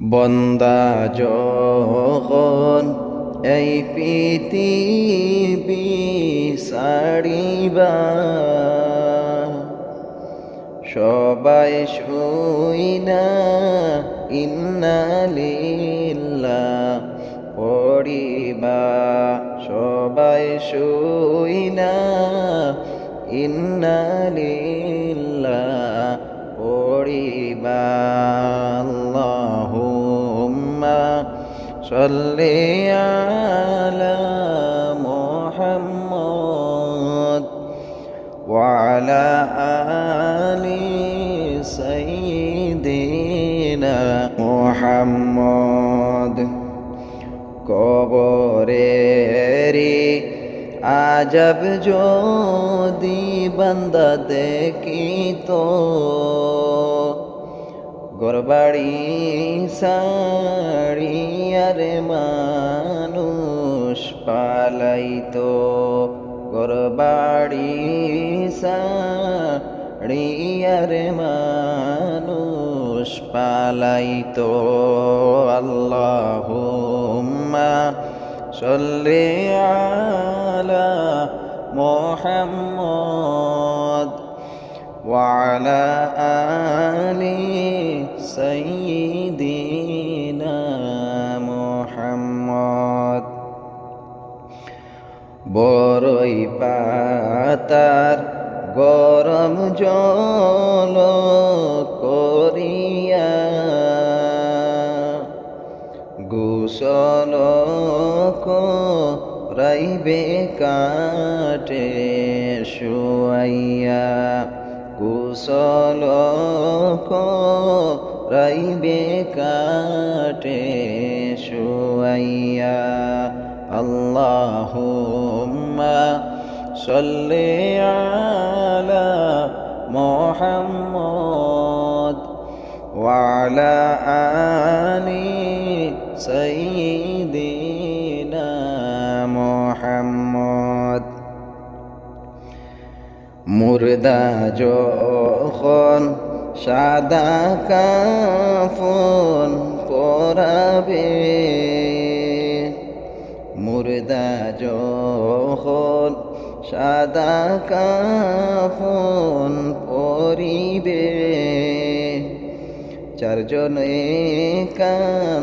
বন্দা যখন এই পৃথিবী সারিবা। সবাই শুই না ইন্নালিল্লা পড়িবা। সবাই শুই না ইন্নালিল্লা পড়িবা। সাল্লি আলা মুহাম্মদ وعلى آل سيدنا محمد কবরেরি আজব যদি বান্দা দেখিত গোরবাড়ি সাড়িয়ার মানুষ পালাইতো গোরবাড়ি সাড়িয়ার মানুষ পালাইতো আল্লাহুম্মা সাল্লি আলা মুহাম্মদ وعلى آل سيدنا বড়ই পাতার গরম জল করিয়া গুসল রাইবে কাটে শুয়াইয়া। কুশল রাইবে কাটে শুয়াইয়া। আল্লাহুম্মা সাল্লি আলা মুহাম্মদ وعلى آل سيدنا محمد মুর্দা যখন সাদা কাফন পরাবে মুর্দা যখন সাদা কাফন পরিবে, চারজনে কান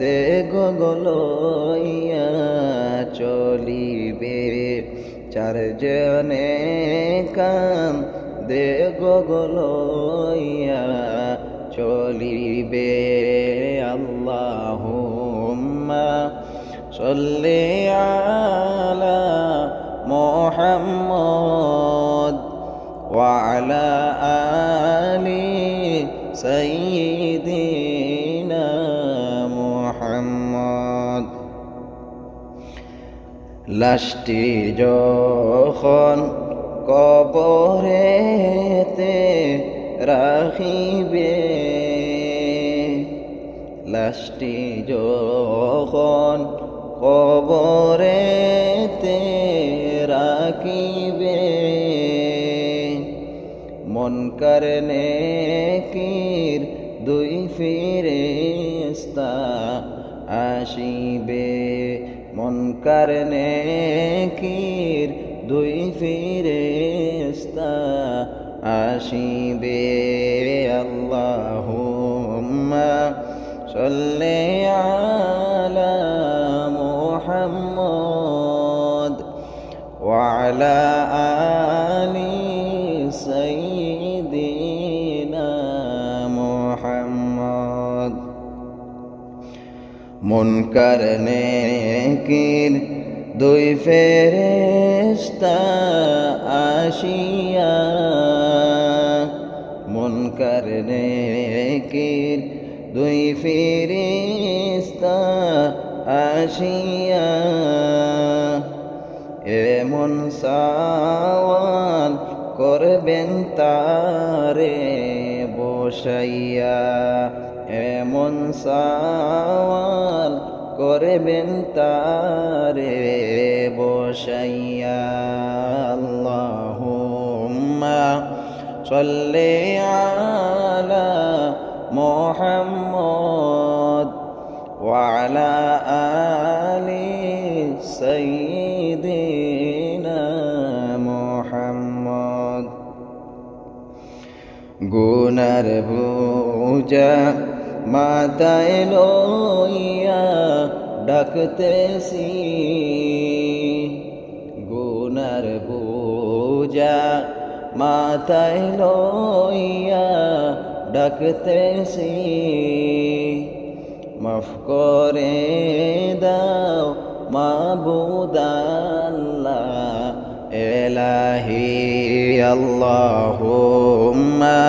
দে গলইয়া চলিবে, চারজনে কান দে গলইয়া চলিবে। আল্লাহুম্মা সাল্লি আলা মুহাম্মদ وعلى آل سيدنا محمد লাশটি যখন কবরেতে রাখিবে লাশটি যখন কবরেতে রাখিবে। মন করনে কির দুই ফিরেস্তা আসিবে। মন করনে কির দুই ফিরেস্তা আসিবে। আল্লাহুম্মা সাল্লি আলা মুনকার নেকির দুই ফেরেস্তা আসিয়া। মুনকার নেকির দুই ফেরেস্তা আসিয়া। এমন সাওয়াল করবেন তারে বসাইয়া। এমন সাওয়াল করবেন তারে বসাইয়া আল্লাহুম্মা সাল্লি আলা মুহাম্মদ ওয়া আলা আলি সাইয়্যিদিনা মুহাম্মদ। গুনার ভুজা মাথায় লইয়া ডাকতেছি। গুনার বুজা মাথায় লইয়া ডাকতেছি। মাফ করে দাও মাবুদাল্লাহ এলাহি আল্লাহুম্মা।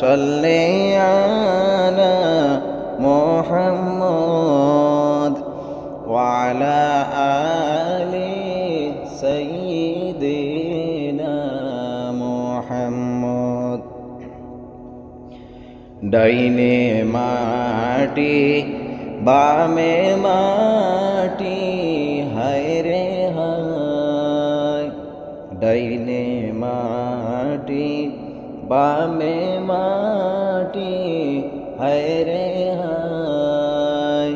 সাল্লি আলা মুহাম্মদ وعلى آل سيدنا محمد ডাইনে মাটি বামে মাটি হায় রে হায় ডাইনে মাটি বামে মাটি হায় রে হায়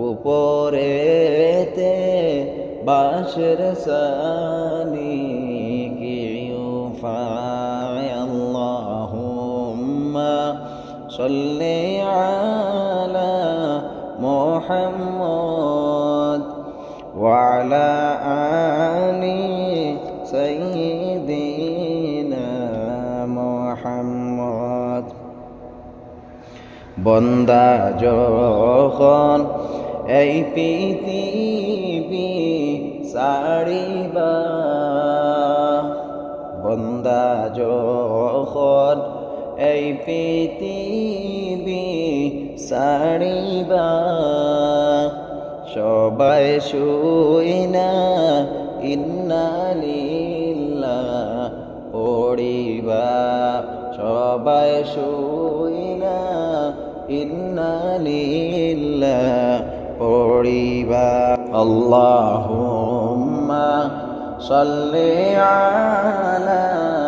উপরেতে বাসর সানি কি উফায় আল্লাহুম্মা সাল্লি আলা মুহাম্মদ وعلى বন্দা যখন এই পৃথিবী সারিবা বন্দা যখন এই পৃথিবী সারিবা সবাই শুই না ইন্নালিল্লাহ পড়িবা, সবাই শুই ইন্নালিল্লাহ পড়িবা আল্লাহুম্মা সাল্লি আলা